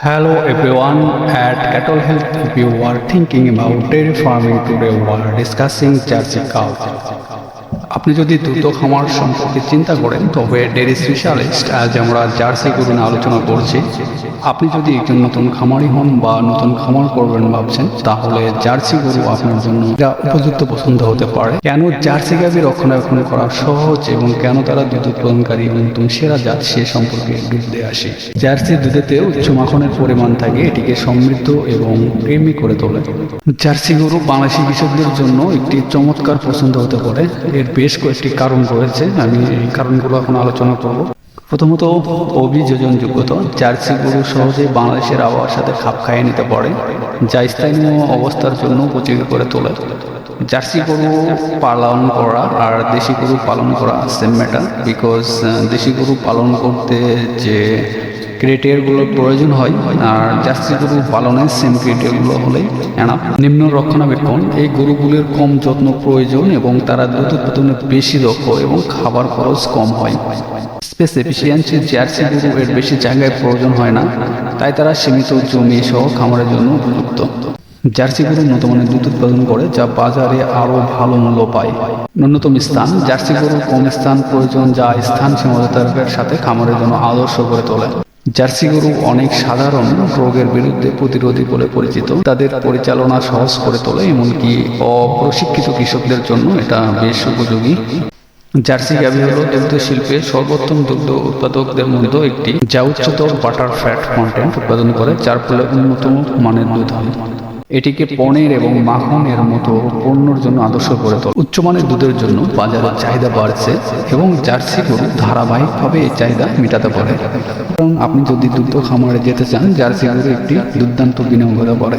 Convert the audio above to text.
Hello everyone, at Cattle Health, if you are thinking about dairy farming today, we are discussing Jersey cow. আপনি যদি দুধ খামার সম্পর্কে চিন্তা করেন, তবে ডেরি স্পেশালিস্ট, আজ আমরা জার্সি গরু নিয়ে আলোচনা করছি। আপনি যদি একজন নতুন খামারি হন বা নতুন খামার করবেন ভাবছেন, তাহলে জার্সি গরু আপনার জন্য উপযুক্ত পছন্দ হতে পারে। কেন জার্সি গাভি রক্ষণাবেক্ষণ করা সহজ এবং কেন তারা দুধ উৎপাদনকারী এবং তুমি সেরা জাত সে সম্পর্কে বুঝতে আসে? জার্সি দুধেতে উচ্চ মাখনের পরিমাণ থাকে, এটিকে সমৃদ্ধ এবং প্রেমী করে তোলে। জার্সি গরু বাংলাদেশি কৃষকদের জন্য একটি চমৎকার পছন্দ হতে পারে। এর বেশ কয়েকটি কারণ রয়েছে। আমি এই কারণগুলো এখন আলোচনা করব। প্রথমত অভিযোজন যোগ্যতা জার্সি গরু সহজে বাংলাদেশের আবহাওয়ার সাথে খাপ খাইয়ে নিতে পারে, যা স্থানীয় অবস্থার জন্য উপযোগী করে তোলে। জার্সি গরু পালন করা আর দেশি গরু পালন করা সেম ম্যাটার, বিকজ দেশি গরু পালন করতে যে ক্রিটেরিয়াগুলোর প্রয়োজন হয়, আর জার্সি গরু পালনের সেম ক্রিটেরিয়াগুলো হলেই এনাফ নিম্ন রক্ষণাবেক্ষণ, এই গরুগুলির কম যত্ন প্রয়োজন এবং তারা দুধ উৎপাদনে বেশি দক্ষ এবং খাবার খরচ কম হয়। স্পেস এফিসিয়েন্সি জার্সি গরু এর বেশি জায়গায় প্রয়োজন হয় না, তাই তারা সীমিত জমি সহ খামারের জন্য উপযুক্ত। জার্সি গরু উন্নত মানের দুধ উৎপাদন করে, যা বাজারে আরও ভালো মূল্য পায়। ন্যূনতম স্থান, জার্সি গরুর কম স্থান প্রয়োজন যা স্থান সীমাবদ্ধতার সাথে খামারের জন্য আদর্শ করে তোলে। জার্সি গরু অনেক সাধারণ রোগের বিরুদ্ধে প্রতিরোধী বলে পরিচিত। তাদের পরিচালনা সহজ করে তোলে, এমনকি অপ্রশিক্ষিত কৃষকদের জন্য এটা বেশ উপযোগী। জার্সি গাভী হল দুগ্ধ শিল্পে সর্বোত্তম দুগ্ধ উৎপাদকদের মধ্যে একটি। যা উচ্চতর বাটার ফ্যাট কন্টেন্ট উৎপাদন করে, যার ফলে অন্যতম মানের মধ্যে হয়। এটিকে পনির এবং মাখনের মতো পণ্যর জন্য আদর্শ করে তোলে। উচ্চমানের দুধের জন্য বাজারে চাহিদা বাড়ছে এবং জার্সি গরু ধারাবাহিকভাবে এই চাহিদা মেটাতে পারে। কারণ আপনি যদি দুগ্ধ খামারে যেতে চান, জার্সি গরু একটি দুর্দান্ত বিনিয়োগ করে